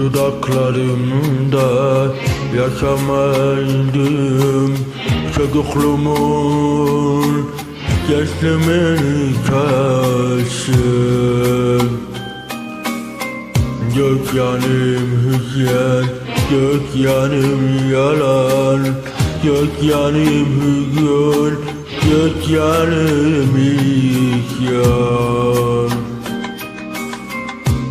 Dudaklarımda yaşamaydım. Çocukluğumun Yaşımın karşı Gök yanım hüzyen Gök yanım yalan. Gök yanım hüzün Gök yanım isyan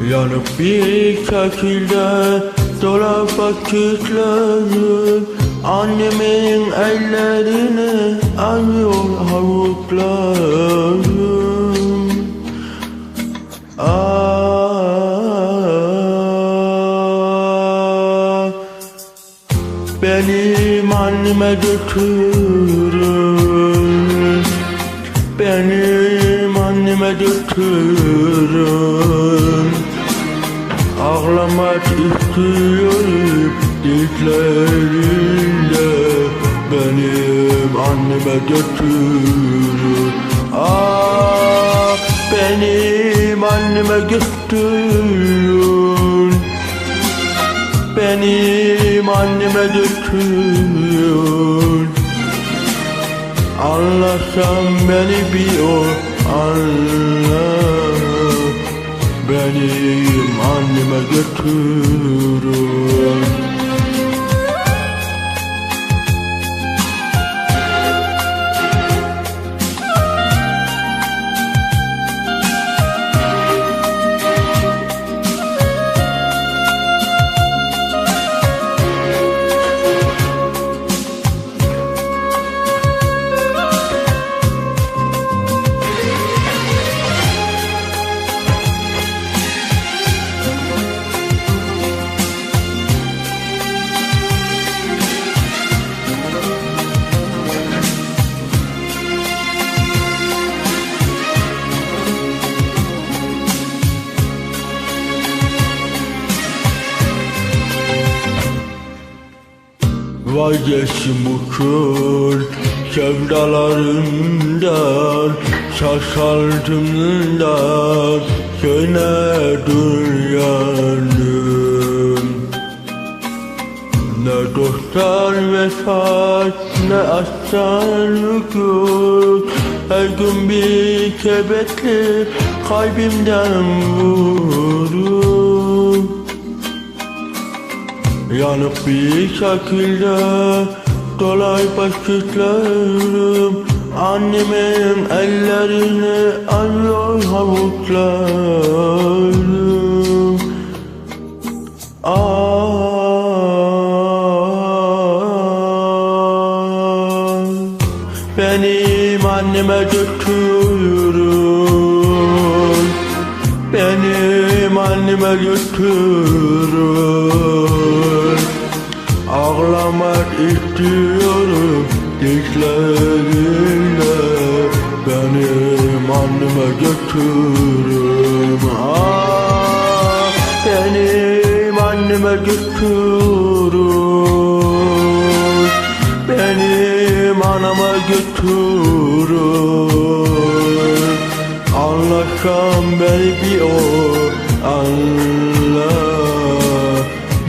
Yanıp bir şekilde dolap vakitlerim Annemin ellerini alıyor havuklarım. Ah, benim anneme götürün. Benim anneme götürün Ağlamak istiyorum dizlerinde Benim anneme götürün Ah benim anneme götürün Benim anneme götürün Anlasam beni bir o anla Benim anneme götürün Vazgeçtim bu kül sevdalarından Şaşaldığımdan sönedir yandım Ne dostlar vefat ne aslanlık yok Her gün bir kebetli kalbimden vurur Yanıp bir şekilde dolay vakitlerim Annemin ellerini alıyor havuklarım. Ah, benim anneme götürün Benim anneme götürün Ağlamak istiyorum dişlerimle Benim anneme götürün Ah, benim götürün Benim anama götürün Anlaşam beni bir o anla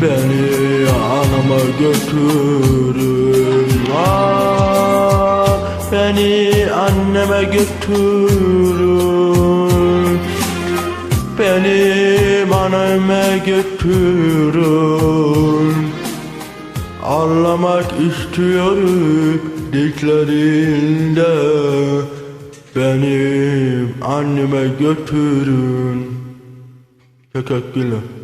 Beni anama götürün ah, Beni anneme götürün Benim anneme götürün Ağlamak istiyorum dişlerinde Benim anneme götürün Kaka Killer.